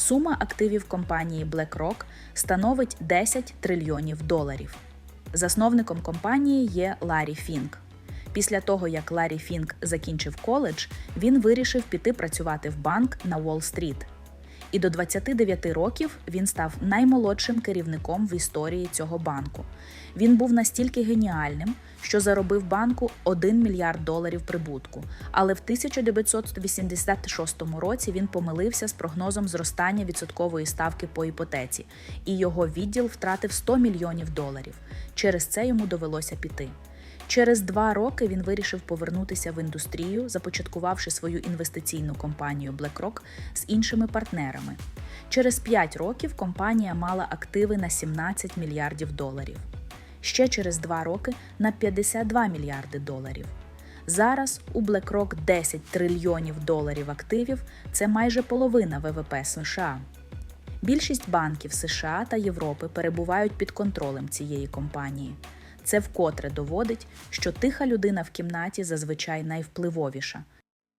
Сума активів компанії BlackRock становить 10 трильйонів доларів. Засновником компанії є Ларі Фінк. Після того, як Ларі Фінк закінчив коледж, він вирішив піти працювати в банк на Уолл-стріт. І до 29 років він став наймолодшим керівником в історії цього банку. Він був настільки геніальним, що заробив банку 1 мільярд доларів прибутку. Але в 1986 році він помилився з прогнозом зростання відсоткової ставки по іпотеці, і його відділ втратив 100 мільйонів доларів. Через це йому довелося піти. Через два роки він вирішив повернутися в індустрію, започаткувавши свою інвестиційну компанію BlackRock з іншими партнерами. Через п'ять років компанія мала активи на 17 мільярдів доларів. Ще через два роки на 52 мільярди доларів. Зараз у BlackRock 10 трильйонів доларів активів це майже половина ВВП США. Більшість банків США та Європи перебувають під контролем цієї компанії. Це вкотре доводить, що тиха людина в кімнаті зазвичай найвпливовіша,